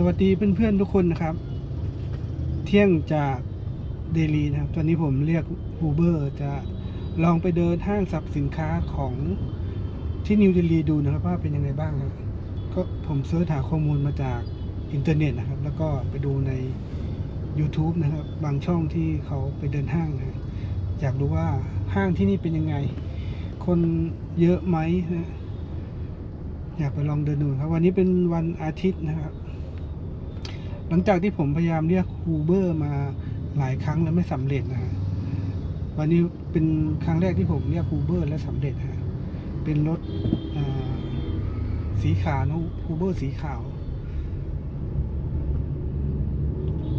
สวัสดีเพื่อนๆทุกคนนะครับ เที่ยงจากเดลีนะครับ ตอนนี้ผมเรียก Uber จะลองไปเดินห้างสรรพสินค้าของที่นิวเดลีดูนะครับ ว่าเป็นยังไงบ้างก็ผมเสิร์ชหาข้อมูลมาจากอินเทอร์เน็ตนะครับ แล้วก็ไปดูใน YouTube นะครับ บางช่องที่เขาไปเดินห้างนะอยากรู้ว่าห้างที่นี่เป็นยังไง คนเยอะไหมนะอยากไปลองเดินดูครับ วันนี้เป็นวันอาทิตย์นะครับ หลังจากที่ผมพยายามเรียก Uber มาหลายครั้งแล้วไม่สำเร็จนะฮะวันนี้เป็นครั้งแรกที่ผมเรียก Uber และสำเร็จฮะ เป็นรถสีขาวนะ Uber สีขาว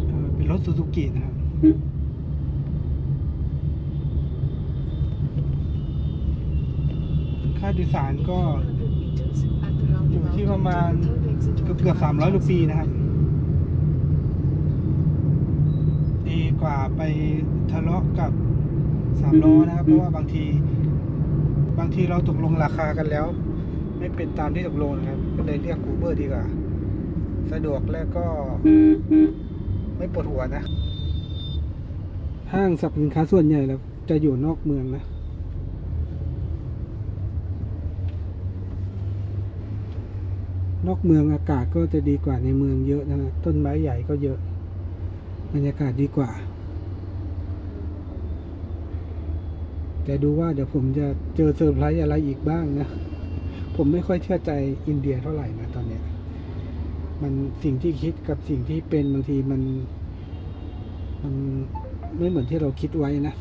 เอ่อเป็นรถซูซูกินะครับค่าโดยสารก็อยู่ที่ประมาณเกือบเกือบสามร้อยรูปีนะครับ ดี กว่าไปทะเลาะกับสามล้อนะครับ เพราะว่าบางที บางทีเราตกลงราคากันแล้ว ไม่เป็นตามที่ตกลงนะครับ ก็เลยเรียก Uber ดีกว่า สะดวกและก็ ไม่ปวดหัวนะ ห้างสรรพสินค้าส่วนใหญ่แล้ว จะอยู่นอกเมืองนะนอกเมืองอากาศก็จะดีกว่าในเมืองเยอะนะฮะต้นไม้ใหญ่ก็เยอะ บรรยากาศดีกว่า แต่ดูว่าเดี๋ยวผมจะเจอเซอร์ไพรส์อะไรอีกบ้างนะ ผมไม่ค่อยเชื่อใจอินเดียเท่าไหร่นะตอนเนี้ย มันสิ่งที่คิดกับสิ่งที่เป็นบางทีมัน มันไม่เหมือนที่เราคิดไว้นะ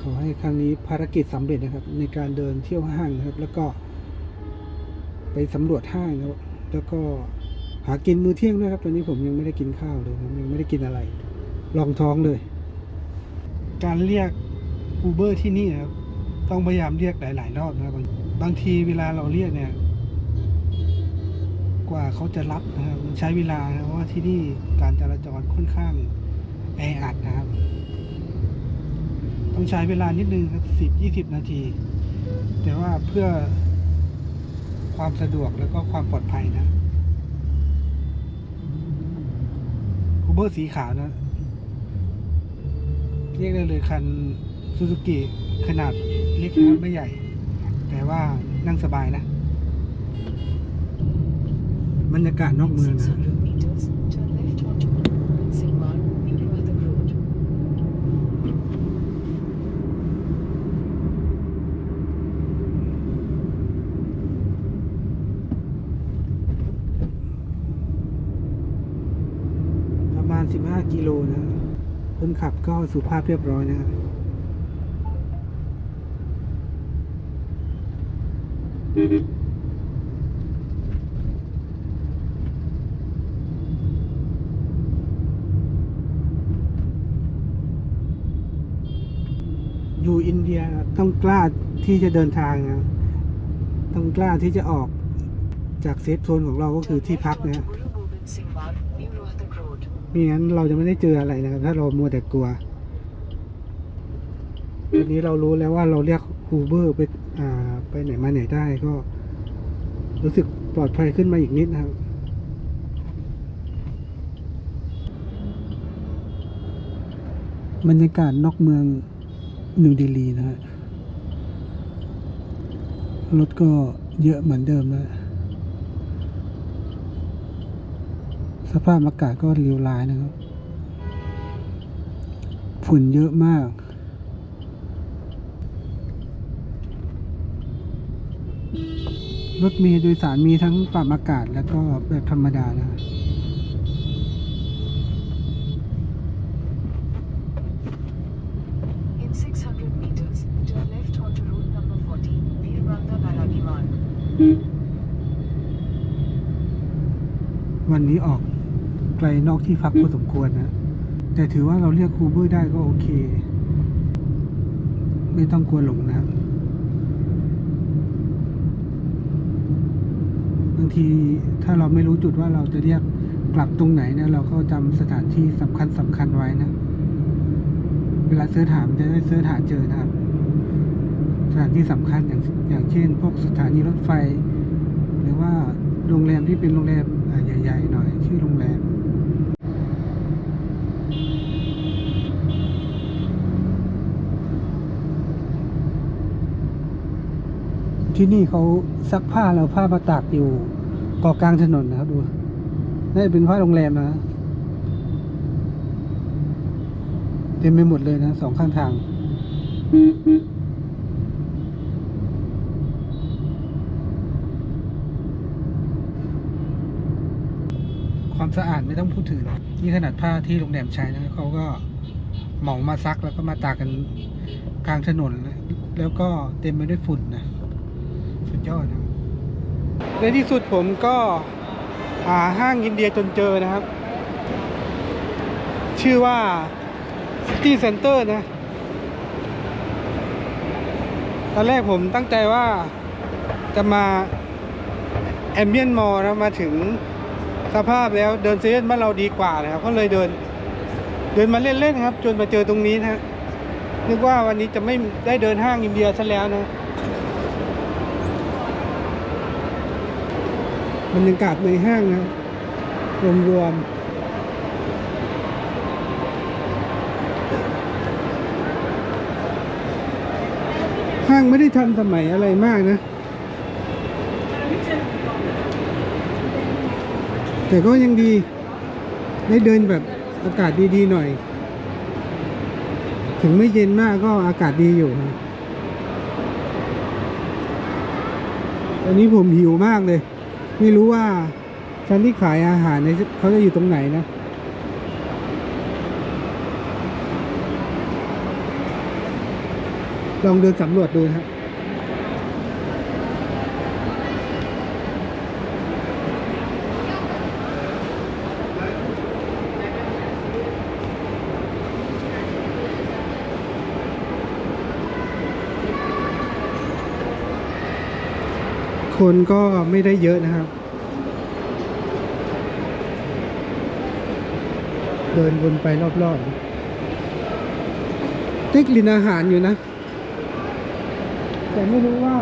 ขอให้ครั้งนี้ภารกิจสำเร็จนะครับ ในการเดินเที่ยวห้างนะครับ แล้วก็ไปสำรวจห้างนะครับแล้วก็ หากินมื้อเที่ยงด้วยครับ ตอนนี้ผมยังไม่ได้กินข้าวเลยยังไม่ได้กินอะไร ลองท้องเลย การเรียก Uber ที่นี่นะครับต้องพยายามเรียกหลาย ๆ รอบนะครับบางบางทีเวลาเราเรียกเนี่ย กว่าเขาจะรับนะครับใช้เวลานะเพราะว่าที่นี่การจราจรค่อนข้างแออัดนะครับ ต้องใช้เวลานิดนึงครับสิบยี่สิบนาที แต่ว่าเพื่อความสะดวกแล้วก็ความปลอดภัยนะ เบอร์สีขาวนะเรียกได้เลยคันซูซูกิขนาดเล็กนะครับไม่ใหญ่ แต่ว่านั่งสบายนะ บรรยากาศนอกเมืองนะ 600 meters, turn left onto Singwar, New Rohtak Road. ประมาณ 15 กิโลนะคนขับก็สุภาพเรียบร้อยนะอยู่อินเดียต้องกล้าที่จะเดินทางนะ ต้องกล้าที่จะออกจากเซฟโซนของเราก็คือที่พักนะ ไม่งั้นเราจะไม่ได้เจออะไรนะครับ ถ้าเรามัวแต่กลัวทีนี้เรารู้แล้วว่าเราเรียก Uber ไปอ่าไปไหนมาไหนได้ก็ รู้สึกปลอดภัยขึ้นมาอีกนิดนะครับบรรยากาศนอกเมืองนิวเดลีนะฮะรถก็เยอะเหมือนเดิมนะ ส ภาพอากาศก็เลวร้ายนะครับ ฝุ่นเยอะมาก รถเมล์โดยสารมีทั้งปรับอากาศแล้วก็แบบธรรมดานะ In 600 meters, turn left onto route number 40, Veerbanda Balagiwan. วันนี้ออก ไกลนอกที่พักพอสมควรนะ แต่ถือว่าเราเรียกคูเบอร์ได้ก็โอเค ไม่ต้องกลัวหลงนะบางทีถ้าเราไม่รู้จุดว่าเราจะเรียกกลับตรงไหนเนี่ยเราก็จำสถานที่สำคัญสำคัญไว้นะ เวลาเสิร์ชหามจะได้เสิร์ชหาเจอนะครับถถานที่สำคัญอย่างอย่างเช่น พวกสถานีรถไฟ หรือว่าโรงแรมที่เป็นโรงแรมใหญ่ ๆ หน่อย ชื่อโรงแรม ที่นี่เขาซักผ้าแล้วผ้ามาตากอยู่เกาะกลางถนนนะครับดูน่าจะเป็นผ้าโรงแรมนะเต็มไปหมดเลยนะสองข้างทางความสะอาดไม่ต้องพูดถึง นี่ขนาดผ้าที่โรงแรมใช้นะเขาก็เหมามาซักแล้วก็มาตากกันกลางถนน แล้วก็เต็มไปด้วยฝุ่นนะ สุดยอดนะในที่สุดผมก็หาห้างอินเดียจนเจอนะครับ ชื่อว่า City Center นะ ตอนแรกผมตั้งใจว่าจะมาแอมเบียนมอลนะมาถึงสภาพแล้วเดินเซเว่นบ้านเราดีกว่านะครับก็เลยเดิน เดินมาเล่นๆครับ จนมาเจอตรงนี้นะฮะนึกว่าวันนี้จะไม่ได้เดินห้างอินเดียซะแล้วนะ บรรยากาศในห้างนะ รวมๆห้างไม่ได้ทันสมัยอะไรมากนะ แต่ก็ยังดีได้เดินแบบอากาศดีๆหน่อย ถึงไม่เย็นมากก็อากาศดีอยู่นะตอนนี้ผมหิวมากเลย ไม่รู้ว่าชั้นที่ขายอาหารเนี่ยเขาจะอยู่ตรงไหนนะ ลองเดินสำรวจดูนะครับ คนก็ไม่ได้เยอะนะครับ เดินวนไปรอบๆได้กลิ่นอาหารอยู่นะ แต่ไม่รู้ว่า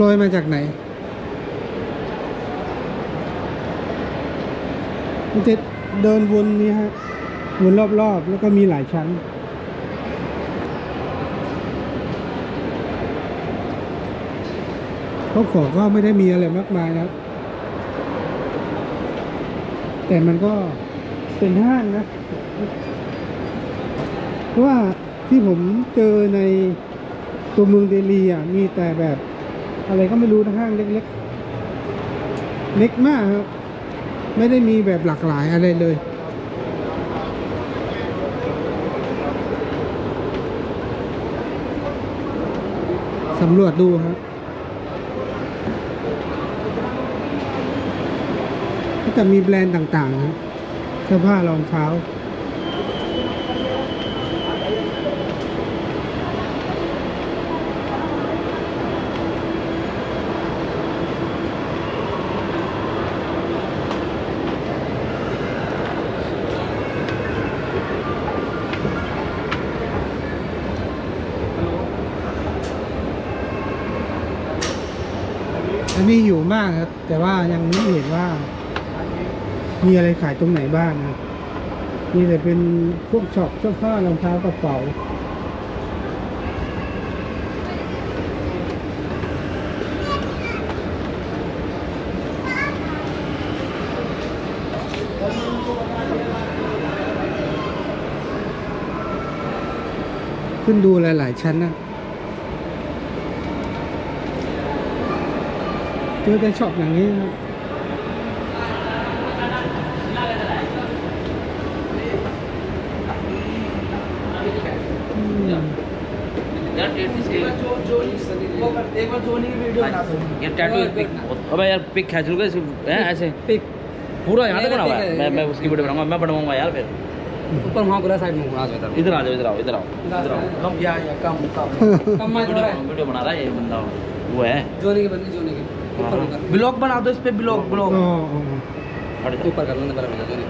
ลอยมาจากไหนมันจะเดินวนนี้ฮะวนรอบๆ แล้วก็มีหลายชั้น เขาขอก็ไม่ได้มีอะไรมากมายนะครับ แต่มันก็เป็นห้างนะ เพราะว่าที่ผมเจอในตัวเมืองเดลีอะมีแต่แบบ อะไรก็ไม่รู้นะห้างเล็กๆ เล็กมากครับ ไม่ได้มีแบบหลากหลายอะไรเลยสำรวจดูครับ จะมีแบรนด์ต่างๆนะเสื้อผ้ารองเท้าอันนี้อยู่มากครับ แต่ว่ายังไม่เห็นว่า มีอะไรขายตรงไหนบ้างนะมีแต่เป็นพวกช็อปเสื้อผ้ารองเท้ากระเป๋าขึ้นดูหลาย ๆ ชั้นนะเจอแต่ช็อปอย่างนี้นะ एक यार tattoo pick अबे यार पिक खींच लूँगा इसे हैं ऐसे? पिक पूरा यहाँ तक बना हुआ है। मैं मैं उसकी वीडियो बनाऊँगा मैं बनवाऊँगा यार फिर। ऊपर वहाँ पूरा साइड में घुमा देता इधर। आ जाओ इधर आओ इधर आओ इधर आओ। कम या या कम कम। कम मैं वीडियो बना रहा है ये बंदा। वो है। जोने के बंदे जोने के। ब्लॉग बना दो इस पे ब्लॉग हाँ। ब्लॉग हाँ, हाँ। ऊपर कर लेना बराबर जोने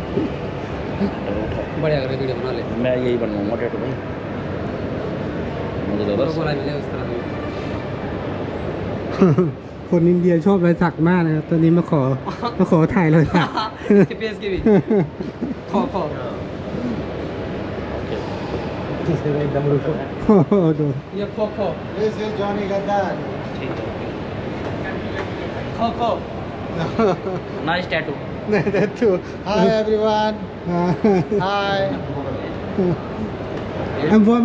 बढ़िया कर वीडियो बना ले। मैं यही बनवाऊँगा टैटू भाई मुझे तो बस। मिले उस तरह คนอินเดียชอบรอยสักมากนะครับตัวนี้มาขอมาขอถ่ายรอยสัก Give me, give me. ขอขอ โอ้โหดู Yeah, ขอขอ This is Johnny Gadar. Nice tattoo. นี่แต่ถูก Hi everyone. Hi. I'm from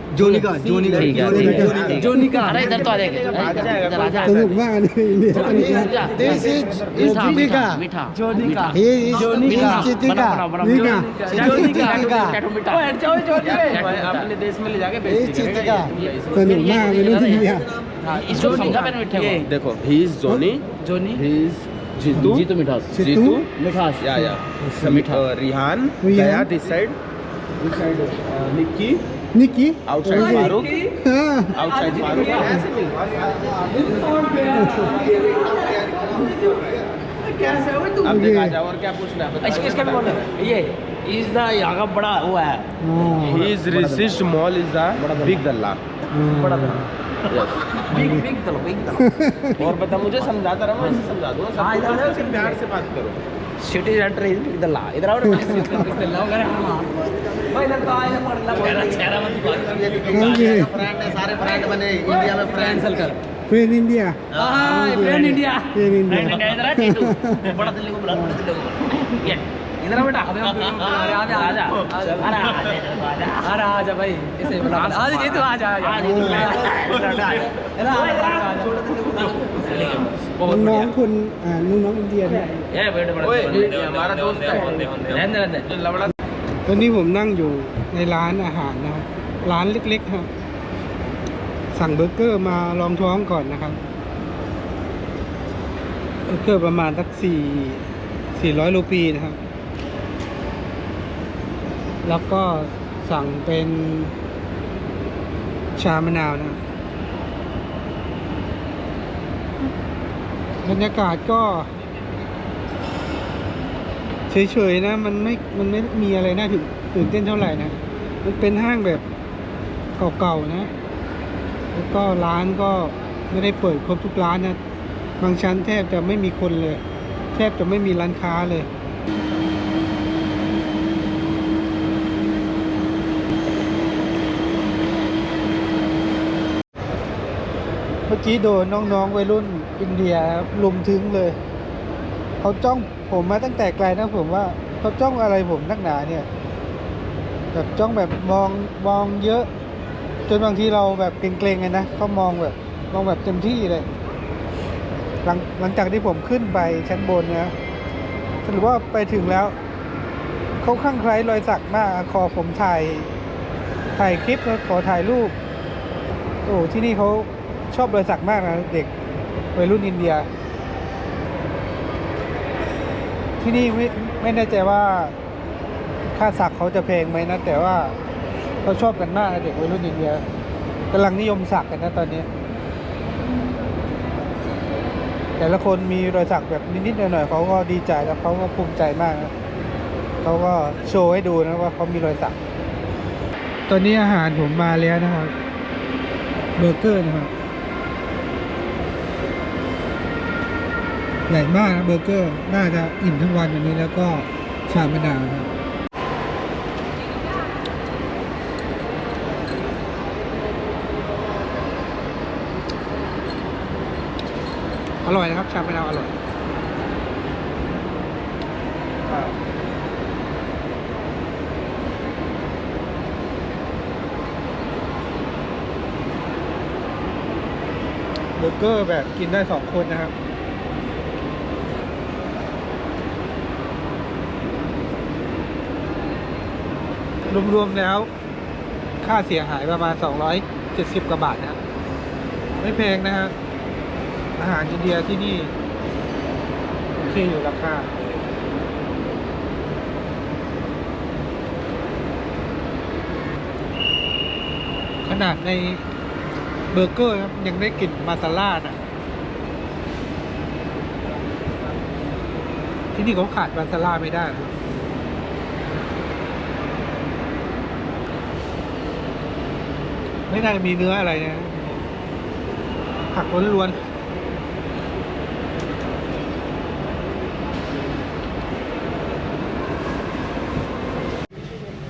देखो he is Johnny Johnny Jeetu. Jeetu मिठास। जीतू? मिठास। Yeah yeah. Rihan Rihan? This side. This side Nikki. Nikki outside Farooq outside Farooq अब देखा जाओ और क्या पूछ है? इसके इसका भी बोलो ये इज़ द यहाँ का बड़ा हुआ है। ही। इज़ रिसिस्ट मॉल इज़ द बिग दल्ला। बड़ा बिग बिग बिग और बता मुझे समझाता रहा मैं समझा दूँगा हाँ प्यार से बात करो। सिटी सेंटर इज बिग दला इधर आओ ना बिग दला वगैरह भाई इधर तो आए पड़ ला मेरा चेहरा मत दिखा โอเค फ्रेंड है सारे फ्रेंड बने इंडिया में फ्रेंड सर्कल เพื่อนอินเดีย हां फ्रेंड इंडिया เพื่อนอินเดีย फ्रेंड इधर आ टीटू बड़ा दिल्ली को बुला बड़ा दिल्ली को बुला ये इधर आ बेटा अबे अरे आ जा आ जा अरे आ जा अरे आ जा भाई ऐसे बुला आ जा ये तो आ जा आ जा इधर आ जा น้องๆคนอ่าน้องๆอินเดียเนี่ย ಏ ವೇಟ್ ಮಾಡ ตอนนี้ผมนั่งอยู่ในร้านอาหารนะร้านเล็กๆครับสั่งเบอร์เกอร์มาลองท้องก่อนนะครับเบอร์เกอร์ประมาณสักสี่สี่ร้อยรูปีนะครับ แล้วก็สั่งเป็นชามะนาวนะบรรยากาศก็ เฉยๆนะ มันไม่ มันไม่มีอะไรน่าตื่นเต้นเท่าไหร่นะ มันเป็นห้างแบบเก่าๆนะ แล้วก็ร้านก็ไม่ได้เปิดครบทุกร้านนะ บางชั้นแทบจะไม่มีคนเลย แทบจะไม่มีร้านค้าเลยเมื่อกี้โดนน้องๆวัยรุ่นอินเดียลุมถึงเลย เขาจ้องผมมาตั้งแต่ไกลนะผมว่าเขาจ้องอะไรผมนักหนาเนี่ย แบบจ้องแบบมองมองเยอะ จนบางทีเราแบบเกรงๆไงนะเขามองแบบมองแบบเต็มที่เลยหลังหลังจากที่ผมขึ้นไปชั้นบนนี่ยสรุปว่าไปถึงแล้วเขาข้างใครรอยสักมากขอผมถ่ายถ่ายคลิปแล้วขอถ่ายรูปโอ้ที่นี่เขาชอบรอยสักมากนะเด็กวัยรุ่นอินเดีย ที่นี่ไม่ไม่แน่ใจว่าค่าสักเขาจะแพงไหมนะ แต่ว่าเขาชอบกันมากนะเด็กวัยรุ่นอินเดียกำลังนิยมสักกันนะตอนนี้ แต่ละคนมีรอยสักแบบนิดๆหน่อยๆเขาก็ดีใจแล้วเขาก็ภูมิใจมากนะเขาก็โชว์ให้ดูนะว่าเขามีรอยสัก ตอนนี้อาหารผมมาแล้วนะครับเบอร์เกอร์นะครับ ใหญ่มากนะเบอร์เกอร์ น่าจะอิ่มทั้งวันวันนี้แล้วก็ชามะนาวครับอร่อยนะครับ ชามะนาวอร่อยเบอร์เกอร์แบบกินได้สองคนนะครับ รวมๆแล้ว ค่าเสียหายประมาณ 270 กว่าบาทนะไม่แพงนะฮะอาหารอินเดียที่นี่โอเคอยู่ราคาขนาดในเบอร์เกอร์ครับยังได้กลิ่นมาซาล่านะที่นี่เขาขาดมาซาล่าไม่ได้นะ ไม่น่าจะมีเนื้ออะไรนะ ผักล้วนๆ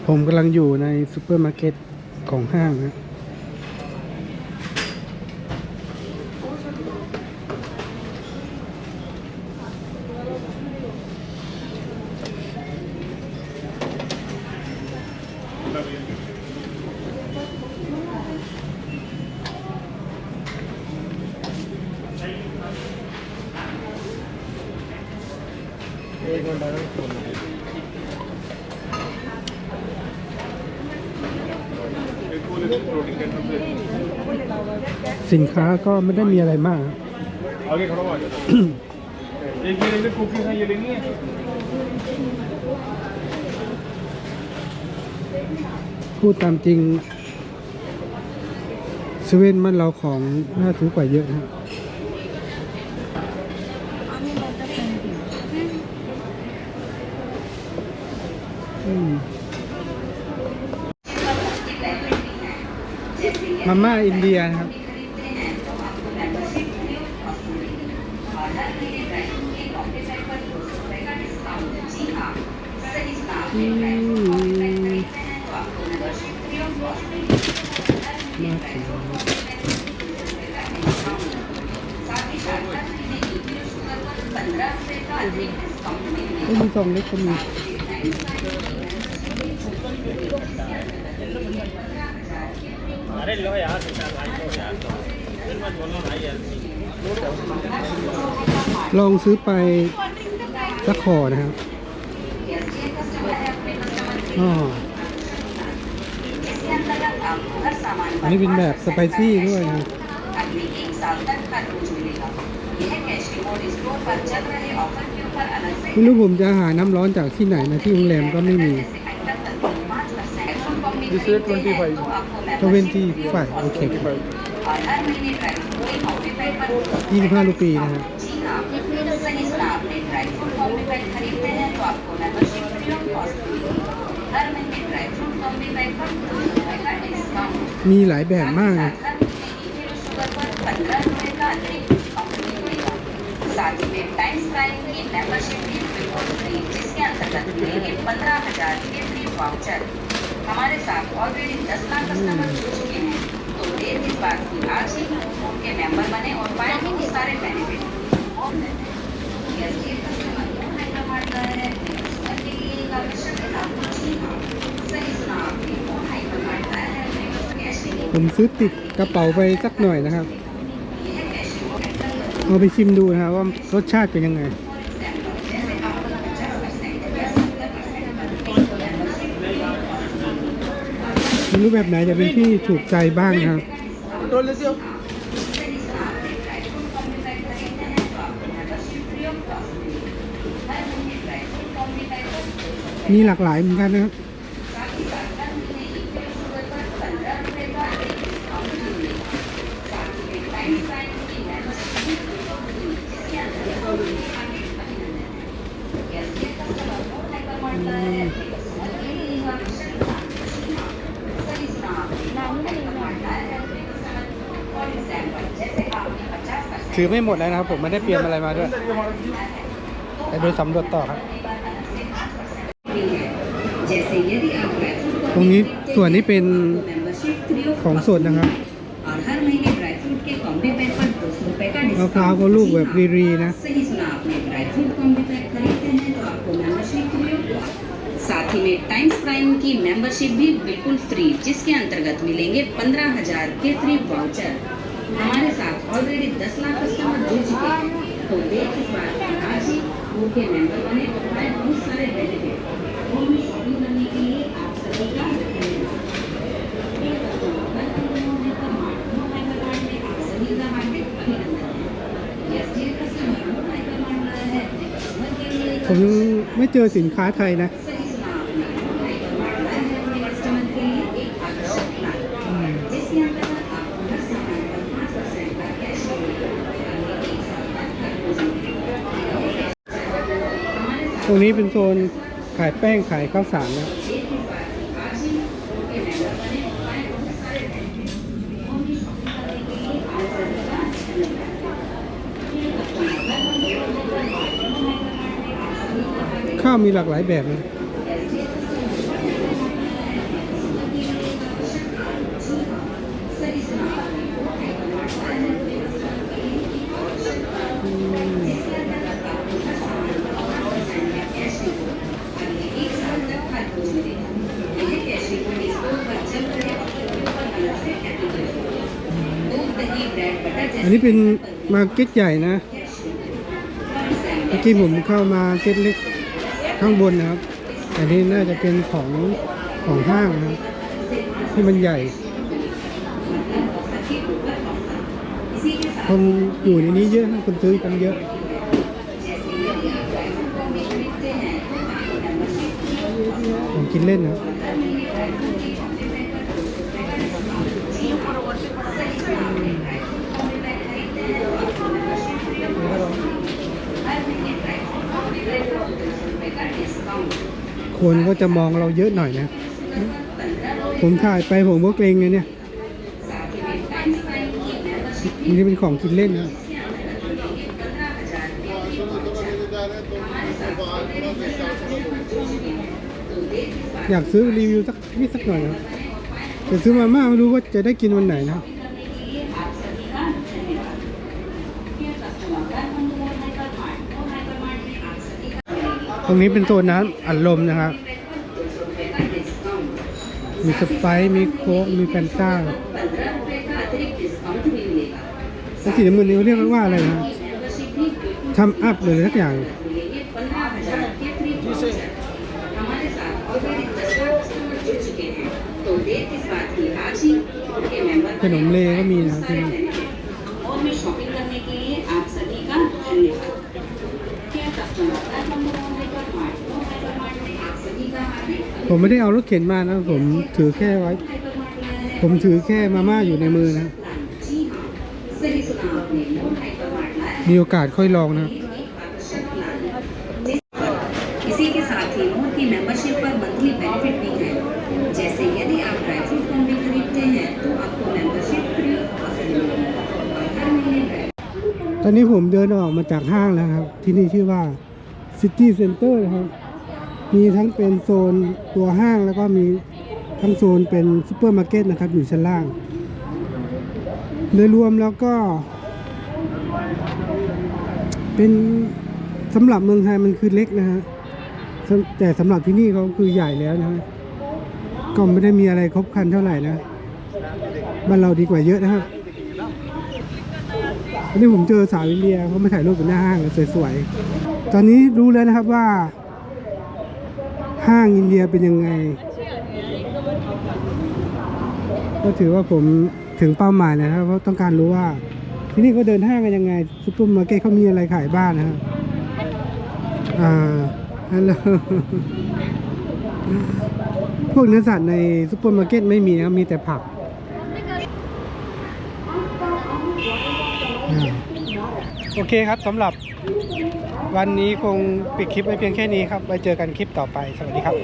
ผมกำลังอยู่ในซูเปอร์มาร์เก็ตของห้างนะ สินค้าก็ไม่ได้มีอะไรมาก आगे खड़ा हो जाओ एक ये लेंगे कुकीज हैं ये लेनी हैๆ พูดตามจริงเซเว่นมันเราของน่าซื้อกว่าเยอะนะครับอืมมาม่าอินเดียนะครับ ทรงเล็กก็มีลองซื้อไปสักคอนะครับอันนี้เป็นแบบสไปซี่ด้วยนะครับ ไม่รู้ผมจะหาน้ำร้อนจากที่ไหนนะที่โรงแรมก็ไม่มี This is 25. ทเวนตี้ฝ่ายโอเคครับยี่สิบห้ารูปีนะฮะมีหลายแบบมากนะ साथ ही में टाइम्स प्राइम की मेंबरशिप भी बिल्कुल फ्री जिसके अंतर्गत मिलेंगे पंद्रह हजार के फ्री वाउचर हमारे साथ ऑलरेडी दस लाख कस्टमर जुड़ चुके हैं तो देर किस बात की आज ही उनके मेंबर बने और पाए बहुत सारे बेनिफिट और यस ये कस्टमर क्यों हैंडल मारता है कस्टमर के लिए एक आकर्षण के साथ जी हाँ सही सुना आपने कौन हाइपर मारता है कैश नहीं ผมซื้อติดกระเป๋าไปสักหน่อยนะครับ เอาไปชิมดูนะครับว่ารสชาติเป็นยังไงไม่รู้แบบไหนจะเป็นที่ถูกใจบ้างนะครับมีหลากหลายเหมือนกันนะครับ ถือไม่หมดแล้วนะครับ ผมไม่ได้เตรียมอะไรมาด้วยไปดูสำรวจต่อครับ जैसे यदि आप dry fruit ตรงนี้ส่วนนี้เป็น membership free of ของสดนะครับ और हर महीने ड्राई फ्रूट के कॉम्बी पैक पर दो सौ रुपए का มะพร้าวก็ลูกแบบรีๆนะ सही सुना आपने ड्राई फ्रूट कॉम्बी पैक खरीदते हैं तो आपको मेंबरशिप फ्री ऑफ साथ ही में टाइम्स प्राइम की मेंबरशिप भी बिल्कुल फ्री जिसके अंतर्गत मिलेंगे पंद्रह हजार के फ्री वाउचर हमारे साथ ऑलरेडी 10 लाख कस्टमर जुड़ चुके हैं तो देख इस बार आज ही ग्रुप के मेंबर बने और बहुत सारे बेनिफिट होम में शॉपिंग करने के लिए आप सभी का ผมไม่เจอสินค้าไทยนะ ตรงนี้เป็นโซนขายแป้งขายข้าวสารนะข้าวมีหลากหลายแบบนะ อันนี้เป็นมาร์เก็ตใหญ่นะ เมื่อกี้ผมเข้ามาเก็ตเล็กข้างบนนะครับ อันนี้น่าจะเป็นของของห้างนะที่มันใหญ่ คนอยู่ในนี้เยอะนะคนซื้อกันเยอะของกินเล่นนะ คนก็จะมองเราเยอะหน่อยนะ ผมถ่ายไปผมก็เกรงไงเนี่ยนี่เป็นของกินเล่นนะอยากซื้อรีวิวสักนิดสักหน่อยนะแต่ซื้อมาม่าไม่รู้ว่าจะได้กินวันไหนนะ ต รงนี้เป็นโซนน้ำอัดลมนะครับ มีสไปร์มีโค้กมีแฟนต้าแล้วสีน้ำเงินนี้เขาเรียกว่าอะไรนะทำอัพเลยสักอย่างขนมเลก็มีนะครับ ผมไม่ได้เอารถเข็นมานะ ผมถือแค่ไว้ ผมถือแค่มาม่าอยู่ในมือนะ जी हाँ सही सुना आपने मोर हाइपरमार्ट लाया มีโอกาสค่อยลองนะ एक आकर्षक प्लान इसी के साथ ही मोर की मेंबरशिप पर मंथली बेनिफिट भी है जैसे यदि आप ड्राई फ्रूट कॉम्बी खरीदते हैं तो आपको मेंबरशिप फ्री हासिल होगी और हर महीने ड्राई ตอนนี้ผมเดินออกมาจากห้างแล้วครับ ที่นี่ชื่อว่า City Center นะครับ มีทั้งเป็นโซนตัวห้างแล้วก็มีทั้งโซนเป็นซูเปอร์มาร์เก็ตนะครับอยู่ชั้นล่าง โดยรวมแล้วก็ เป็นสำหรับเมืองไทยมันคือเล็กนะฮะแต่สำหรับที่นี่เขาคือใหญ่แล้วนะฮะก็ไม่ได้มีอะไรครบคันเท่าไหร่นะบ้านเราดีกว่าเยอะนะครับวันนี้ผมเจอสาวอินเดียเขามาถ่ายรูปอยู่หน้าห้างสวยๆ ตอนนี้รู้แล้วนะครับว่า ห้างอินเดียเป็นยังไง ก็ถือว่าผมถึงเป้าหมายแล้วนะครับเพราะต้องการรู้ว่า ที่นี่เขาเดินห้างกันยังไงซุปเปอร์มาร์เก็ตเขามีอะไรขายบ้างนะครับอ่าฮัลโหลพวกเนื้อสัตว์ในซุปเปอร์มาร์เก็ตไม่มีนะครับมีแต่ผักโอเคครับสำหรับ วันนี้คงปิดคลิปไว้เพียงแค่นี้ครับไว้เจอกันคลิปต่อไปสวัสดีครับ